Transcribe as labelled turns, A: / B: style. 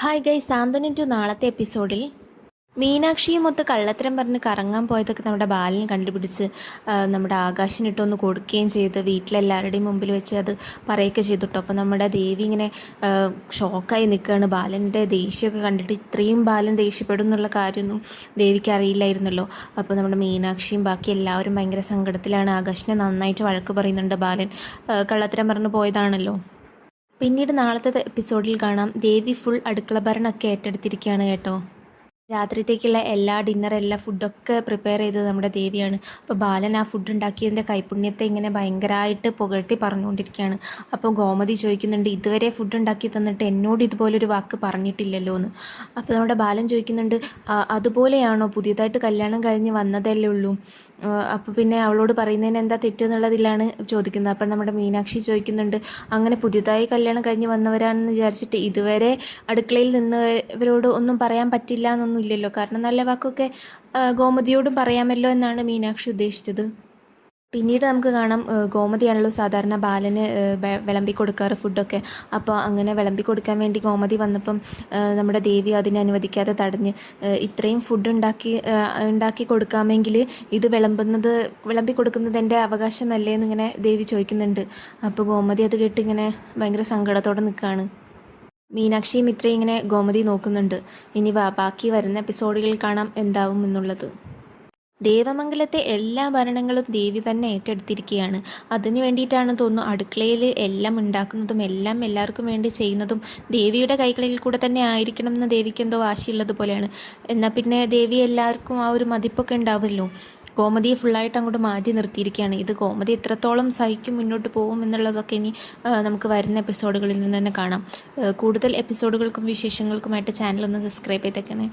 A: Hi Guy സാന്തനൻ to നാളത്തെ എപ്പിസോഡിൽ മീനാക്ഷിയും മൊത്ത് കള്ളത്തരം പറഞ്ഞ് കറങ്ങാൻ പോയതൊക്കെ നമ്മുടെ ബാലിനെ കണ്ടുപിടിച്ച് നമ്മുടെ ആകാശിനിട്ടൊന്ന് കൊടുക്കുകയും ചെയ്ത് വീട്ടിലെല്ലാവരുടെയും മുമ്പിൽ വെച്ച് അത് പറയുകയൊക്കെ ചെയ്തിട്ടു. അപ്പോൾ നമ്മുടെ ദേവി ഇങ്ങനെ ഷോക്കായി നിൽക്കുകയാണ് ബാലന്റെ ദേഷ്യമൊക്കെ കണ്ടിട്ട് ഇത്രയും ബാലൻ ദേഷ്യപ്പെടും എന്നുള്ള കാര്യമൊന്നും ദേവിക്ക് അറിയില്ലായിരുന്നല്ലോ. അപ്പോൾ നമ്മുടെ മീനാക്ഷിയും ബാക്കി എല്ലാവരും ഭയങ്കര സങ്കടത്തിലാണ്. ആകാശിനെ നന്നായിട്ട് വഴക്ക് പറയുന്നുണ്ട് ബാലൻ. കള്ളത്തരം പറഞ്ഞ് പോയതാണല്ലോ. പിന്നീട് നാളത്തെ എപ്പിസോഡിൽ കാണാം. ദേവി ഫുൾ അടുക്കള ഭരണമൊക്കെ ഏറ്റെടുത്തിരിക്കുകയാണ് കേട്ടോ. രാത്രിത്തേക്കുള്ള എല്ലാ ഡിന്നർ എല്ലാ ഫുഡൊക്കെ പ്രിപ്പയർ ചെയ്തത് നമ്മുടെ ദേവിയാണ്. അപ്പോൾ ബാലൻ ആ ഫുഡ് ഉണ്ടാക്കിയതിന്റെ കൈപുണ്യത്തെ ഇങ്ങനെ ഭയങ്കരമായിട്ട് പുകഴ്ത്തി പറഞ്ഞുകൊണ്ടിരിക്കുകയാണ്. അപ്പോൾ ഗോമതി ചോദിക്കുന്നുണ്ട് ഇതുവരെ ഫുഡ് ഉണ്ടാക്കി തന്നിട്ട് എന്നോട് ഇതുപോലൊരു വാക്ക് പറഞ്ഞിട്ടില്ലല്ലോ എന്ന് അപ്പോൾ നമ്മുടെ ബാലൻ ചോദിക്കുന്നുണ്ട് അതുപോലെയാണോ? പുതിയതായിട്ട് കല്യാണം കഴിഞ്ഞ് വന്നതല്ലേ ഉള്ളൂ. അപ്പോൾ പിന്നെ അവളോട് പറയുന്നതിന് എന്താ തെറ്റെന്നുള്ളതിലാണ് ചോദിക്കുന്നത്. അപ്പം നമ്മുടെ മീനാക്ഷി ചോദിക്കുന്നുണ്ട് അങ്ങനെ പുതിയതായി കല്യാണം കഴിഞ്ഞ് വന്നവരാണെന്ന് വിചാരിച്ചിട്ട് ഇതുവരെ അടുക്കളയിൽ നിന്നവരോട് ഒന്നും പറയാൻ പറ്റില്ല എന്നൊന്നും ഇല്ലല്ലോ കാരണം നല്ല വാക്കൊക്കെ ഗോമതിയോടും പറയാമല്ലോ എന്നാണ് മീനാക്ഷി ഉദ്ദേശിച്ചത്. പിന്നീട് നമുക്ക് കാണാം ഗോമതിയാണല്ലോ സാധാരണ ബാലന് വിളമ്പി കൊടുക്കാറ് ഫുഡൊക്കെ. അപ്പോൾ അങ്ങനെ വിളമ്പി കൊടുക്കാൻ വേണ്ടി ഗോമതി വന്നപ്പം നമ്മുടെ ദേവി അതിനെ അനുവദിക്കാതെ തടഞ്ഞ് ഇത്രയും ഫുഡ് ഉണ്ടാക്കി ഉണ്ടാക്കി കൊടുക്കാമെങ്കിൽ ഇത് വിളമ്പുന്നത് വിളമ്പി കൊടുക്കുന്നത് എന്റെ അവകാശമല്ലേ എന്നിങ്ങനെ ദേവി ചോദിക്കുന്നുണ്ട്. അപ്പോൾ ഗോമതി അത് കേട്ട് ഇങ്ങനെ ഭയങ്കര സങ്കടത്തോടെ നിൽക്കുകയാണ് മീനാക്ഷിയും ഇത്രയും ഇങ്ങനെ ഗോമതി നോക്കുന്നുണ്ട്. ഇനി വാ ബാക്കി വരുന്ന എപ്പിസോഡുകൾ കാണാം എന്താവും എന്നുള്ളത്. ദേവമംഗലത്തെ എല്ലാ ഭരണങ്ങളും ദേവി തന്നെ ഏറ്റെടുത്തിരിക്കുകയാണ്. അതിനു വേണ്ടിയിട്ടാണ് തോന്നുന്നു അടുക്കളയിൽ എല്ലാം ഉണ്ടാക്കുന്നതും എല്ലാം എല്ലാവർക്കും വേണ്ടി ചെയ്യുന്നതും ദേവിയുടെ കൈകളിൽ കൂടെ തന്നെ ആയിരിക്കണം എന്ന് ദേവിക്ക് എന്തോ വാശിയുള്ളത് പോലെയാണ്. എന്നാൽ പിന്നെ ദേവി എല്ലാവർക്കും ആ ഒരു മതിപ്പൊക്കെ ഉണ്ടാവുമല്ലോ. ഗോമതിയെ ഫുള്ളായിട്ട് അങ്ങോട്ട് മാറ്റി നിർത്തിയിരിക്കുകയാണ്. ഇത് ഗോമതി എത്രത്തോളം സഹിക്കും മുന്നോട്ട് പോകും എന്നുള്ളതൊക്കെ ഇനി നമുക്ക് വരുന്ന എപ്പിസോഡുകളിൽ നിന്ന് തന്നെ കാണാം. കൂടുതൽ എപ്പിസോഡുകൾക്കും വിശേഷങ്ങൾക്കുമായിട്ട് ചാനൽ ഒന്ന് സബ്സ്ക്രൈബ് ചെയ്തേക്കണേ.